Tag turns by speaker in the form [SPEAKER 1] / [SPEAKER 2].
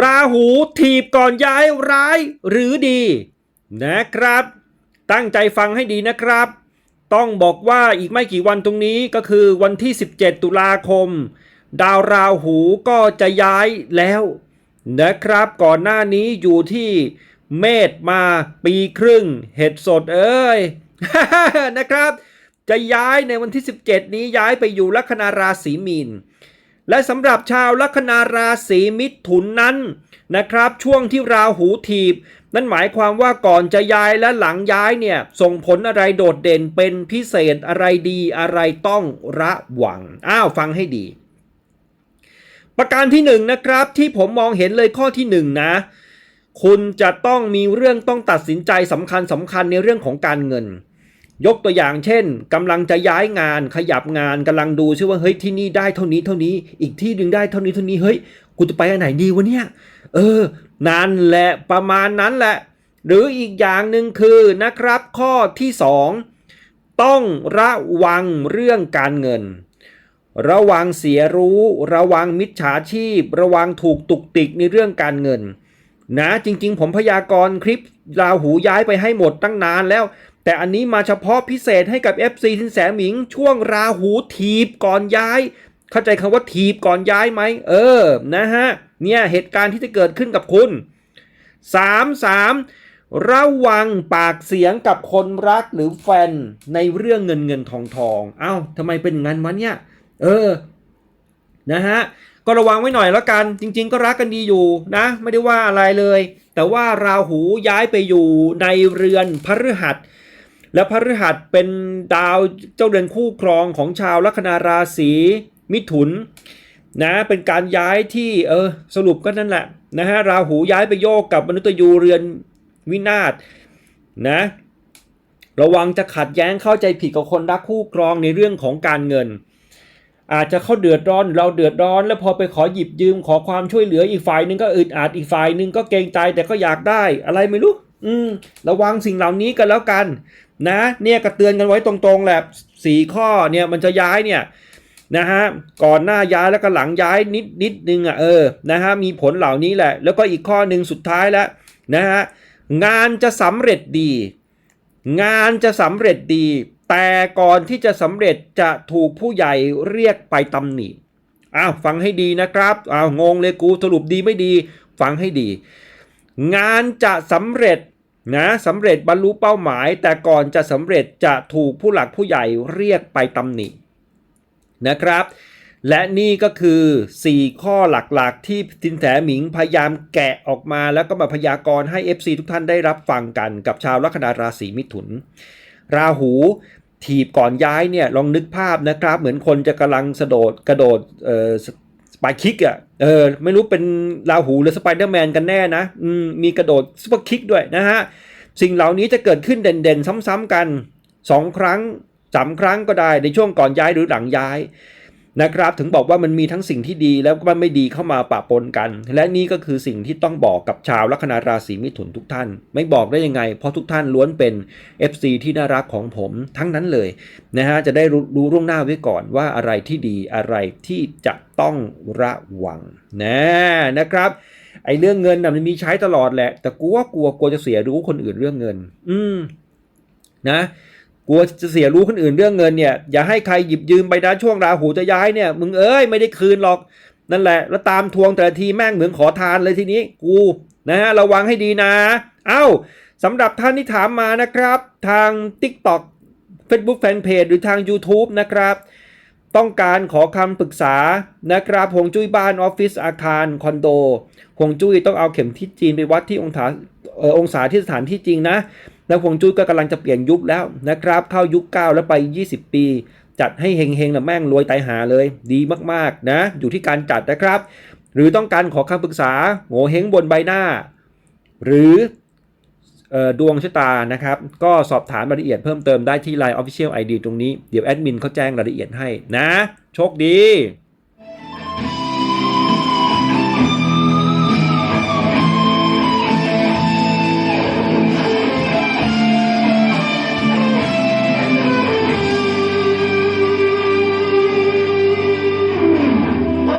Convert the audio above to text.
[SPEAKER 1] ราหูถีบก่อนย้ายร้ายหรือดี นะครับ ตั้งใจฟังให้ดีนะครับ ต้องบอกว่าอีกไม่กี่วันตรงนี้ก็คือวันที่ 17 ตุลาคม ดาวราหูก็จะย้ายแล้ว นะครับก่อนหน้านี้อยู่ที่เมษมาปีครึ่ง เห็ดสดเอ้ยนะครับ จะย้ายในวันที่ 17 นี้ย้ายไปอยู่ลัคนาราศีมีน และสำหรับชาวลัคนาราศีมิถุนนั้นนะครับ ช่วงที่ราหูถีบ นั่นหมายความว่าก่อนจะย้ายและหลังย้ายเนี่ย ส่งผลอะไรโดดเด่นเป็นพิเศษอะไรดีอะไรต้องระวัง อ้าวฟังให้ดี ประการที่หนึ่งนะครับที่ผมมองเห็นเลยข้อที่หนึ่งนะ คุณจะต้องมีเรื่องต้องตัดสินใจสำคัญสำคัญในเรื่องของการเงิน ยกตัวอย่างเช่นกำลังจะย้ายงานขยับงานกำลังดูชื่อว่าเฮ้ยที่นี่ได้เท่านี้เท่านี้ อีกที่หนึ่งได้เท่านี้เท่านี้เฮ้ยกูจะไปอันไหนดีวะเนี่ยเออนั่นแหละประมาณนั้นแหละ หรืออีกอย่างหนึ่งคือนะครับข้อที่สองต้องระวังเรื่องการเงิน ระวังเสียรู้ ระวังมิจฉาชีพ ระวังถูกตุกติกในเรื่องการเงิน นะจริง ๆ ผมพยากรณ์คลิปราหูย้ายไปให้หมดตั้งนานแล้ว แต่อันนี้มาเฉพาะพิเศษให้กับ FC สินแสหมิง ช่วงราหูทีบก่อนย้าย เข้าใจคำว่าทีบก่อนย้ายไหม เออ นะฮะ เนี่ยเหตุการณ์ที่จะเกิดขึ้นกับคุณ 3 3 ระวังปากเสียงกับคนรักหรือแฟนในเรื่องเงินเงินทองทองเอ้าทำไมเป็นงั้นวะเนี่ย เออ นะฮะ ก็ระวังไว้หน่อยแล้วกัน จริง ๆ ก็รักกันดีอยู่นะ ไม่ได้ว่าอะไรเลย แต่ว่าราหูย้ายไปอยู่ในเรือนพฤหัส และพฤหัสเป็นดาวเจ้าเรือนคู่ครองของชาวลัคนาราศีมิถุนนะเป็นการย้ายที่เออสรุปก็นั่นแหละนะฮะราหูย้ายไปโยกกับมนุษย์ยูเรือนวินาศนะระวังจะขัดแย้งเข้าใจผิดกับคนรักคู่ครองในเรื่องของการเงิน อาจจะเขาเดือดร้อนเราเดือดร้อน แล้วพอไปขอหยิบยืมขอความช่วยเหลืออีกฝ่ายหนึงก็อึดอัดอีกฝ่ายหนึงก็เกรงใจแต่ก็อยากได้อะไรไม่รู้ อืมระวังสิ่งเหล่านี้กันแล้วกัน นะเนี่ยก็เตือนกันไว้ตรงๆแหละสี่ข้อเนี่ยมันจะย้ายเนี่ยนะฮะก่อนหน้าย้ายแล้วก็หลังย้ายนิดนิดนึงอะเออนะฮะมีผลเหล่านี้แหละ แล้วก็อีกข้อหนึ่งสุดท้ายแล้วนะฮะงานจะสำเร็จดี งานจะสำเร็จดี แต่ก่อนที่จะสำเร็จจะถูกผู้ใหญ่เรียกไปตำหนิอ้าวฟังให้ดีนะครับอ้าวงงเลยกูสรุปดีไม่ดี ฟังให้ดี งานจะสำเร็จ นะสำเร็จบรรลุเป้าหมาย แต่ก่อนจะสำเร็จจะถูกผู้หลักผู้ใหญ่เรียกไปตำหนินะครับ และนี่ก็คือ 4 ข้อหลักๆ ที่สินแสหมิงพยายามแกะออกมาแล้วก็มาพยากรณ์ให้ FC ทุกท่านได้รับฟังกันกับชาวลัคนาราศีมิถุน ราหูถีบก่อนย้ายเนี่ยลองนึกภาพนะครับ เหมือนคนจะกำลังสะโดดกระโดด เอ่อสไปคิกอะเออไม่รู้เป็นราหูหรือสไปเดอร์แมนกันแน่นะอืมมีกระโดดซุปเปอร์คิกด้วยนะฮะ สิ่งเหล่านี้จะเกิดขึ้นเด่นๆ ซ้ำๆกัน 2 ครั้งสามครั้งก็ได้ในช่วงก่อนย้ายหรือหลังย้าย นะครับถึงบอกว่ามันมีทั้งสิ่งที่ดีแล้วก็ไม่ดีเข้ามาปะปนกัน และนี่ก็คือสิ่งที่ต้องบอกกับชาวลัคนาราศีมิถุนทุกท่าน ไม่บอกได้ยังไง เพราะทุกท่านล้วนเป็น FC ที่น่ารักของผมทั้งนั้นเลยนะฮะจะได้รู้รู้ล่วงหน้าไว้ก่อนว่าอะไรที่ดีอะไรที่จะต้องระวังนะนะครับไอ้เรื่องเงินน่ะมันมีใช้ตลอดแหละ แต่กลัวกลัวกลัวจะเสียรู้คนอื่นเรื่องเงิน อืมนะ กลัวจะเสียรู้คนอื่นเรื่องเงินเนี่ย อย่าให้ใครหยิบยืมไปนะช่วงราหูจะย้ายเนี่ย มึงเอ้ยไม่ได้คืนหรอก นั่นแหละ แล้วตามทวงแต่ละทีแม่งเหมือนขอทานเลยทีนี้กูนะฮะระวังให้ดีนะ เอ้าสำหรับท่านที่ถามมานะครับ ทาง TikTok Facebook Fanpage หรือทาง YouTube นะครับ ต้องการขอคำปรึกษานะครับหงจุ้ยบ้านออฟฟิศอาคารคอนโดหงจุ้ยต้องเอาเข็มทิศจีนไปวัดที่องศาออองศาที่สถานที่จริงนะ แล้วหวงจุ้ยก็กำลังจะเปลี่ยนยุคแล้วนะครับ เข้ายุค 9 แล้วไป 20 ปี จัดให้เฮงๆนะแม่งรวยตายหาเลย ดีมากๆนะ อยู่ที่การจัดนะครับ หรือต้องการขอคำปรึกษาโง่เฮงบนใบหน้า หรืออดวงชะตานะครับ ก็สอบถามรายละเอียดเพิ่มเติมได้ที่ Line Official ID ตรงนี้ เดี๋ยวแอดมินเขาแจ้งรายละเอียดให้นะ โชคดี